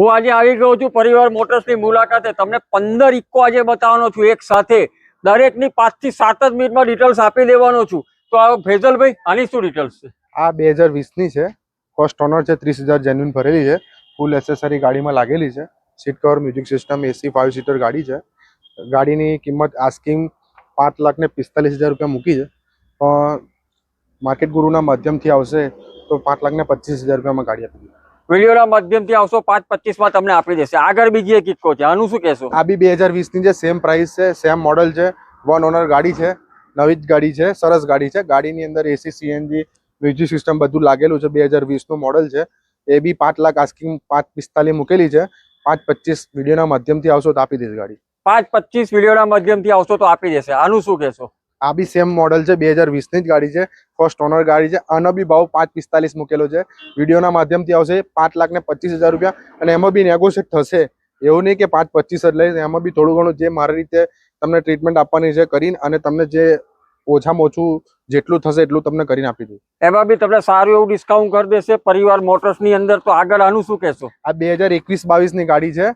હું આજે આવી ગયો છું પરિવાર મોટર્સની મુલાકાતે. તમને પંદર ઇકો આજે બતાવવાનો છું એક સાથે. દરેકની પાંચથી સાત જ મિનિટમાં ડિટેલ્સ આપી દેવાનો છું. તો આ ફેઝલભાઈ, આની શું ડિટેલ્સ છે? આ બે હજાર વીસની છે. ફર્સ્ટ ઓનર છે, ત્રીસ હજાર જેન્યુન ભરેલી છે. ફૂલ એસેસરી ગાડીમાં લાગેલી છે. Seat cover music system AC five seater ગાડી છે. ગાડીની કિંમત આસ્કિંગ પાંચ લાખ ને પિસ્તાલીસ હજાર રૂપિયા મૂકી છે. પણ માર્કેટ ગુરુના માધ્યમથી આવશે તો પાંચ લાખ ને પચીસ હજાર રૂપિયામાં ગાડી આપી. વિડીયોના માધ્યમથી આવશો પાંચ પચીસમાં તમને આપી દેશે. આગળ બીજી એક ઇકો છે. આનું શું કહેશો? આ બી બે હજાર વીસની જે સેમ પ્રાઇસ છે સેમ મોડલ છે. વન ઓનર ગાડી છે નવી જ ગાડી છે સરસ ગાડી છે. ગાડીની અંદર એસી સીએનજી મ્યુઝિક સિસ્ટમ બધું લાગેલું છે. બે હજાર વીસનું મોડલ છે. એ બી પાંચ લાખ આસ્કિંગ પાંચ પિસ્તાલીસ મૂકેલી છે. પાંચ પચીસ વિડીયોના માધ્યમથી આવશો તો આપી દઈશ ગાડી. પાંચ પચીસ વિડીયોના માધ્યમથી આવશો તો આપી દેશે. આનું શું કહેશો? આ બી સેમ મોડલ છે બે હજાર વીસની જ ગાડી છે ફર્સ્ટ ઓનર ગાડી છે આનો બી ભાવ પાંચ પિસ્તાલીસ મૂકેલો છે. વિડીયોના માધ્યમથી આવશે પાંચ લાખ ને પચીસ હજાર રૂપિયા અને એમાં બી નેગોશિયેટ થશે. એવું નહીં કે પાંચ પચીસ જ લઈશ એમાં બી થોડું ઘણું જે મારી રીતે તમને ટ્રીટમેન્ટ આપવાની છે કરીને અને તમને જે ઓછામાં ઓછું જેટલું થશે એટલું તમને કરીને આપી દઉં. એમાં બી તમને સારું એવું ડિસ્કાઉન્ટ કરી દેશે પરિવાર મોટર્સની અંદર તો આગળ આનું શું કહેશો? આ બે હજાર એકવીસ બાવીસની ગાડી છે.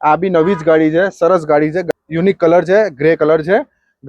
આ બી નવી જ ગાડી છે સરસ ગાડી છે યુનિક કલર છે ગ્રે કલર છે.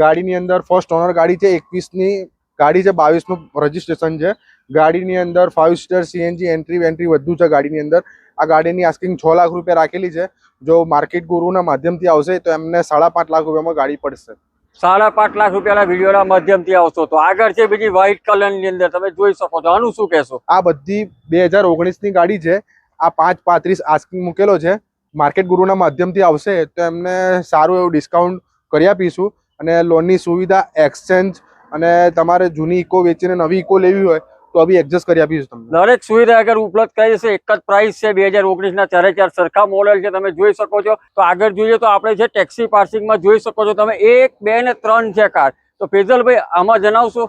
ગાડીની અંદર ફર્સ્ટ ઓનર ગાડી છે એકવીસની ગાડી છે બાવીસનું રજિસ્ટ્રેશન છે. ગાડીની અંદર ફાઇવ સ્ટાર સીએનજી એન્ટ્રી વેન્ટ્રી બધું છે ગાડીની અંદર. આ ગાડીની આસ્કિંગ છ લાખ રૂપિયા રાખેલી છે. જો માર્કેટ ગુરુના માધ્યમથી આવશે તો એમને સાડા પાંચ લાખ રૂપિયામાં ગાડી પડશે. સાડા પાંચ લાખ રૂપિયાના વિડીયોના માધ્યમથી આવશો તો. આગળ છે બીજી વ્હાઇટ કલરની અંદર. તમે જોઈ શકો છો. આનું શું કહેશો? આ બધી બે હજાર ઓગણીસની ગાડી છે. આ પાંચ પાંત્રીસ આસ્કિંગ મૂકેલો છે. માર્કેટ ગુરુના માધ્યમથી આવશે તો એમને સારું એવું ડિસ્કાઉન્ટ કરી આપીશું. અને લોનની સુવિધા એક્સચેન્જ અને તમારે જૂની ઇકો વેચીને નવી ઇકો લેવી હોય તો બી એડજસ્ટ કરી આપીશું તમને. દરેક સુવિધા આગળ ઉપલબ્ધ કરી છે એક જ પ્રાઇસ છે બે હજાર ઓગણીસના ચારે ચાર સરખા મોડેલ છે તમે જોઈ શકો છો. તો આગળ જોઈએ તો આપણે છે ટેક્સી પાર્સિંગમાં જોઈ શકો છો તમે એક બે ને ત્રણ છે કાર તો ફેઝલભાઈ આમાં જણાવશો?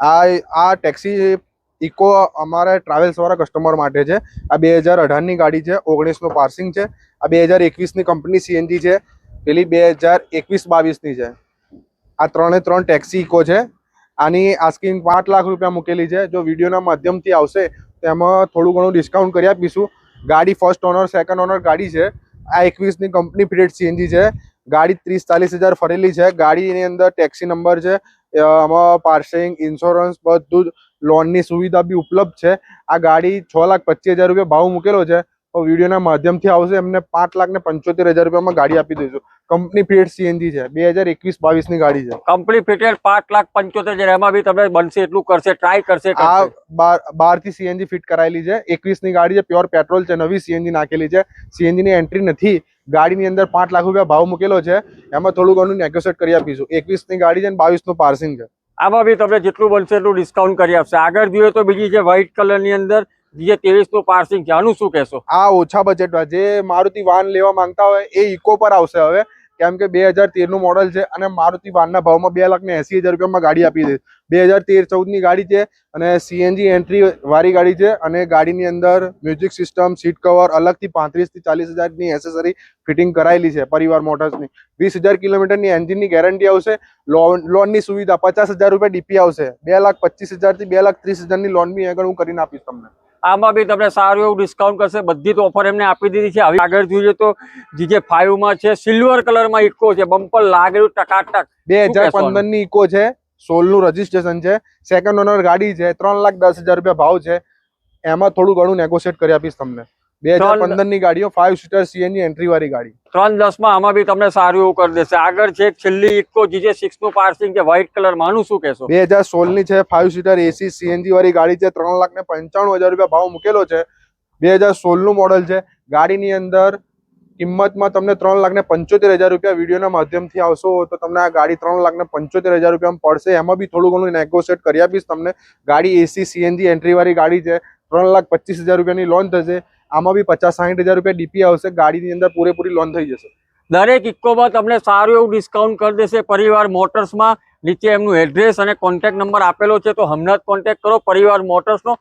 આ આ ટેક્સી ઇકો અમારા ટ્રાવેલ્સવાળા કસ્ટમર માટે છે. આ બે હજાર અઢારની ગાડી છે ઓગણીસનું પાર્સિંગ છે. આ બે હજાર એકવીસની કંપની સીએનજી છે. પેલી બે હજાર એકવીસ બાવીસની છે. આ ત્રણે ત્રણ ટેક્સી ઇકો છે. આની આસ્કિંગ પાંચ લાખ રૂપિયા મૂકેલી છે. જો વિડીયોના માધ્યમથી આવશે, તો એમાં થોડું ઘણું ડિસ્કાઉન્ટ કરી આપીશું. ગાડી ફર્સ્ટ ઓનર સેકન્ડ ઓનર ગાડી છે. આ એકવીસની કંપની ફિટેડ સીએનજી છે. ગાડી ત્રીસ ચાલીસ હજાર ફરેલી છે. ગાડીની અંદર ટેક્સી નંબર છે. આમાં પાર્સિંગ ઇન્સ્યોરન્સ બધું જ લોનની સુવિધા બી ઉપલબ્ધ છે. આ ગાડી છ લાખ પચીસ હજાર રૂપિયા ભાવ મૂકેલો છે. તો વિડીયોના માધ્યમથી આવશે. એમને પાંચ લાખ ને પંચોતેર હજાર રૂપિયામાં ગાડી આપી દઈશું. કંપની ફિટેડ સીએનજી છે. બે હજાર એકવીસ બાવીસની ગાડી છે. કંપની ફિટેડ પાંચ લાખ પંચોતેર હજાર. એમાં બી તમને બનશે એટલું કરશે ટ્રાય કરશે આ બાર બારથી સીએનજી ફિટ કરાયેલી છે. એકવીસની ગાડી છે પ્યોર પેટ્રોલ છે નવી સીએનજી નાખેલી છે. સીએનજી ની એન્ટ્રી નથી. ગાડીની અંદર પાંચ લાખ રૂપિયા ભાવ મૂકેલો છે. એમાં થોડું ઘણું નેગોશિયેટ કરી આપીશું. એકવીસની ગાડી છે અને બાવીસનું પાર્સિંગ છે. આમાં બી તમને જેટલું બનશે એટલું ડિસ્કાઉન્ટ કરી આપશે. આગળ જોઈએ તો બીજી છે વ્હાઇટ કલરની અંદર જે ત્રેવીસનું પાર્સિંગ છે, આનું શું કહેશો? આ ઓછા બજેટમાં જે મારુતિ વાન લેવા માંગતા હોય એ ઇકો પર આવશે હવે. કેમ કે બે હજાર તેરનું મોડલ છે અને મારુતિ વાનના ભાવમાં બે લાખ ને એસી હજાર રૂપિયામાં ગાડી આપી દે બે હજાર તેર ચૌદની ગાડી છે અને સીએનજી એન્ટ્રી વાળી ગાડી છે અને ગાડીની અંદર મ્યુઝિક સિસ્ટમ સીટ કવર અલગથી પાંત્રીસથી ચાલીસ હજારની એસેસરી ફિટિંગ કરાયેલી છે પરિવાર મોટર્સની. વીસ હજાર કિલોમીટરની એન્જિનની ગેરંટી આવશે. લોન, લોનની સુવિધા પચાસ હજાર રૂપિયા ડીપી આવશે. બે લાખ પચીસ હજારથી બે લાખ ત્રીસ હજારની લોન બી આગળ હું કરીને આપીશ તમને. આમાં બી તમને સારું એવું ડિસ્કાઉન્ટ કરશે. બધી તો ઓફર એમને આપી દીધી છે. હવે આગળ જોઈએ તો જીજે ફાઈવમાં છે સિલ્વર કલરમાં ઇકો છે. બમ્પર લાગેલું ટકાટક. બે હજાર કહેશો? પંદરની ઇકો છે. સોલનું રજીસ્ટ્રેશન છે. સેકન્ડ ઓનર ગાડી છે. ત્રણ લાખ દસ હજાર રૂપિયા ભાવ છે. એમાં થોડું ઘણું નેગોશિયેટ કરી આપીશ તમને. બે હજાર પંદરની ગાડીઓ ફાઈવ સીટર સીએનજી એન્ટ્રી વાળી ગાડી. ત્રણ દસમાં આમાં બી તમને સારું એવું કરી દેશે. આગળ છે છેલ્લી ઇકો જીજે સિક્સનું પાર્સિંગ છે વ્હાઇટ કલર માનું શું કહેશો? બે હજાર સોળની છે ફાઈવ સીટર એસી સીએનજી વાળી ગાડી છે ત્રણ લાખ ને પંચાણું હજાર રૂપિયા ભાવ મૂકેલો છે. બે હજાર સોળનું મોડલ છે. ગાડીની અંદર કિંમતમાં તમને ત્રણ લાખ ને પંચોતેર હજાર રૂપિયા વિડીયોના માધ્યમથી આવશો તો તમને આ ગાડી ત્રણ લાખ ને પંચોતેર હજાર રૂપિયામાં પડશે. એમાં બી થોડું ઘણું નેગોશિયેટ કરી આપીશ તમને. ગાડી એસી સીએનજી એન્ટ્રી વાળી ગાડી છે. ત્રણ લાખ પચીસ હજાર રૂપિયાની લોન થશે. આમાં બી પચાસ સાઠ હજાર રૂપિયા ડીપી આવશે, ગાડીની અંદર પૂરેપૂરી લોન થઈ જશે. દરેક ઇકોમાં તમને સારું એવું ડિસ્કાઉન્ટ કરી દેશે પરિવાર મોટર્સમાં. નીચે એમનું એડ્રેસ અને કોન્ટેક્ટ નંબર આપેલો છે, તો હમણાં જ કોન્ટેક્ટ કરો પરિવાર મોટર્સનો.